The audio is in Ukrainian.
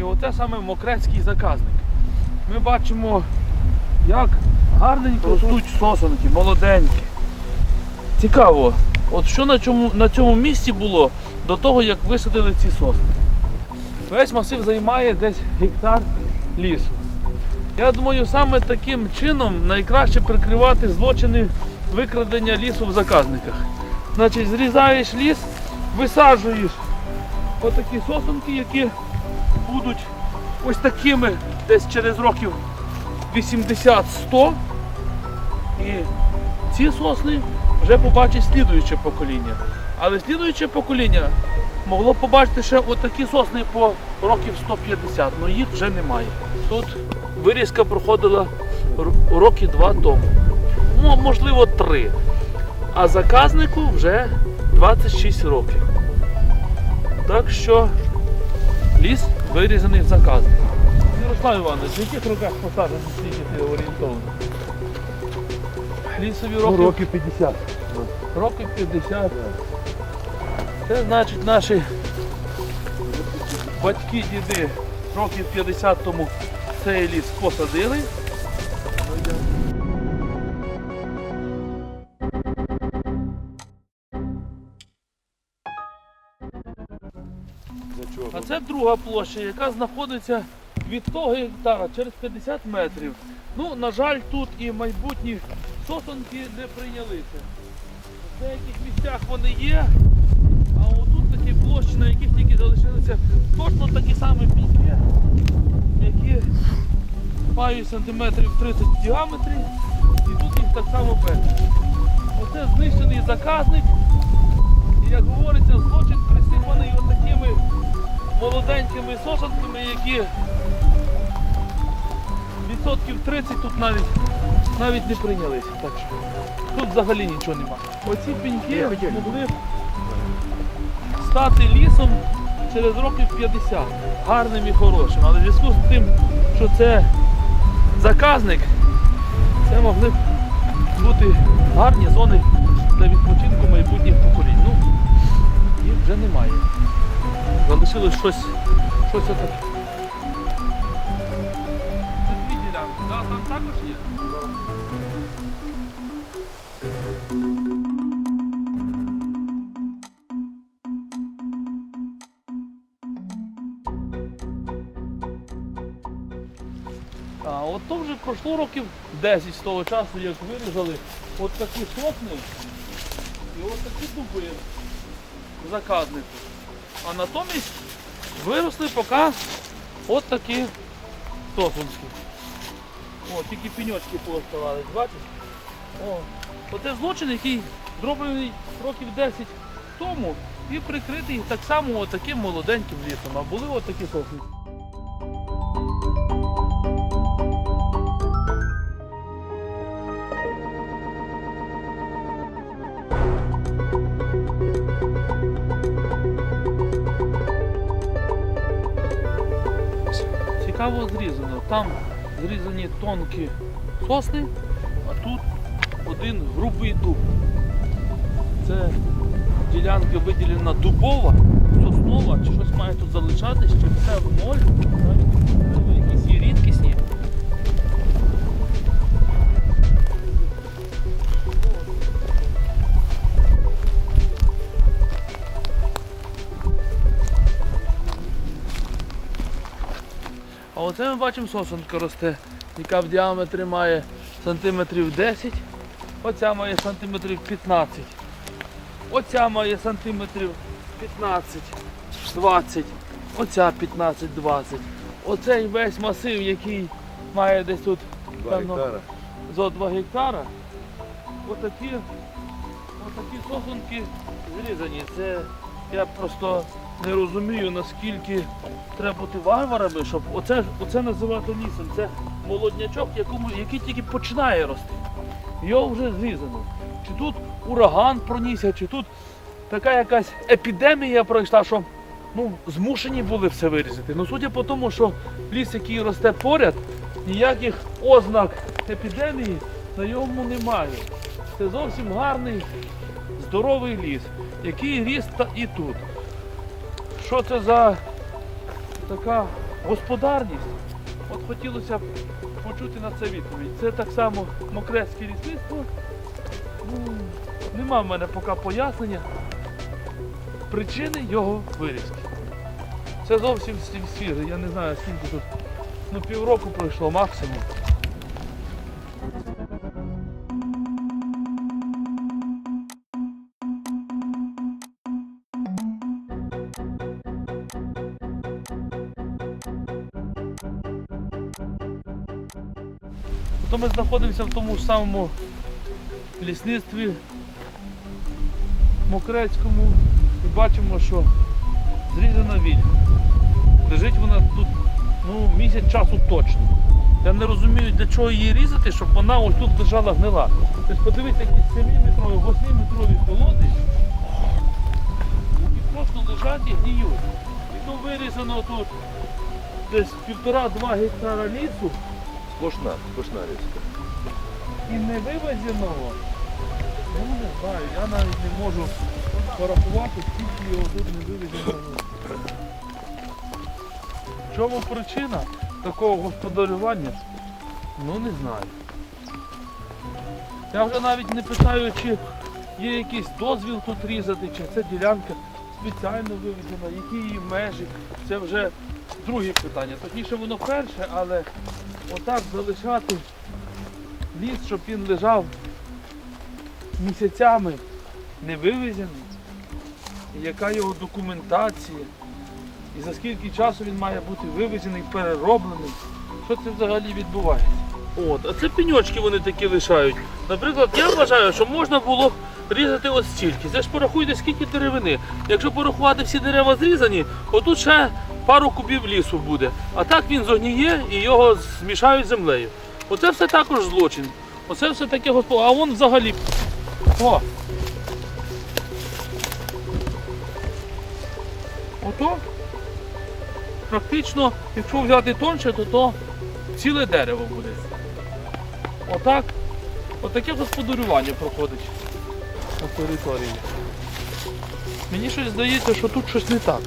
І оце саме мокрецький заказник. Ми бачимо, як гарненько ростуть сосенки, молоденькі. Цікаво, от що на цьому, на цьому місці було до того, як висадили ці сосни. Весь масив займає десь гектар лісу. Я думаю, саме таким чином найкраще прикривати злочини викрадення лісу в заказниках. Значить, зрізаєш ліс, висаджуєш отакі сосенки, які будуть ось такими десь через років 80-100. І ці сосни вже побачить слідуюче покоління. Але слідуюче покоління могло побачити ще отакі сосни по років 150, але їх вже немає. Тут вирізка проходила роки два тому. Ну, можливо, три. А заказнику вже 26 років. Так що ліс вирізаний в заказ. Ярослав Іванович, в яких роках посаджено стільки ти орієнтовно? Лісові роки, Ну, років 50. років 50. Це значить наші батьки, діди років 50 тому цей ліс посадили. А це друга площа, яка знаходиться від того гектара через 50 метрів. Ну, на жаль, тут і майбутні сосонки не прийнялися. В деяких місцях вони є, а отут такі площі, на яких тільки залишилися точно такі самі піньки, які мають сантиметрів 30 в діаметрі, і тут їх так само безліч. Оце знищений заказник, і як говориться, злочин присипаний отакими молоденькими сосенками, які відсотків 30 тут навіть навіть не прийнялися. Так що тут взагалі нічого нема. Оці пеньки могли стати лісом через років 50. Гарним і хорошим. Але в зв'язку з тим, що це заказник, це могли б бути гарні зони для відпочинку майбутніх поколінь. Ну, їх вже немає. Залишилось щось, щось отаке. Да? там також є. А от то вже пройшло років 10 з того часу, як вирізали от такі сосни і от такі дуби заказнику. А натомість виросли поки от такі сосунські. О, тільки пеньочки пооставались, бачиш? О, оце злочин, який зроблений років 10 тому і прикритий так само отаким таким молоденьким лісом. А були от такі Цікаво зрізано. Там зрізані тонкі сосни, а тут один грубий дуб. Це ділянка виділена дубова, соснова, чи щось має тут залишатись, чи все в ноль. Оце ми бачимо сосонка росте, яка в діаметрі має сантиметрів 10, оця має сантиметрів 15. Оця має сантиметрів 15, 20, оця 15-20. Оцей весь масив, який має десь тут Певно. зо 2 гектара. Отакі, отакі сосунки зрізані. Це я просто не розумію, наскільки треба бути варварами, щоб оце, оце називати лісом. Це молоднячок, якому, який тільки починає рости. Його вже зрізано. Чи тут ураган пронісся, чи тут така якась епідемія пройшла, що ну, змушені були все вирізати. Ну, судя по тому, що ліс, який росте поряд, ніяких ознак епідемії на ньому немає. Це зовсім гарний, здоровий ліс, який ріс і тут. Що це за така господарність. От хотілося б почути на це відповідь. Це так само мокрецьке лісництво. Ну, нема в мене поки пояснення причини його вирізки. Це зовсім свіже. Я не знаю, скільки тут. Ну, півроку пройшло максимум. То ми знаходимося в тому ж самому лісництві Мокрецькому і бачимо, що зрізана вільга. Лежить вона тут ну, місяць часу точно. Я не розумію, для чого її різати, щоб вона ось тут лежала гнила. Тобто подивіться, якісь 7-метрові, 8-метрові колоди, і просто лежать і гніють. І то вирізано тут десь півтора-два гектара лісу Сплошна, сплошна річка. і не вивезеного. Ну не знаю, я навіть не можу порахувати, скільки його тут не вивезеного. Чому причина такого господарювання? Ну не знаю. Я вже навіть не питаю, чи є якийсь дозвіл тут різати, чи це ділянка спеціально вивезена, які її межі. Це вже друге питання. Точніше воно перше, але отак залишати ліс, щоб він лежав місяцями не вивезений, яка його документація, і за скільки часу він має бути вивезений, перероблений. Що це взагалі відбувається? От, а це пеньочки вони такі лишають. Наприклад, я вважаю, що можна було різати ось стільки. Це ж порахуйте, скільки деревини. Якщо порахувати всі дерева зрізані, отут ще пару кубів лісу буде. А так він зогніє і його змішають з землею. Оце все також злочин. Оце все таке госпо. А вон взагалі. О! Ото практично, якщо взяти тонше, то то ціле дерево буде. Отак. Отаке господарювання проходить на території. Мені щось здається, що тут щось не так.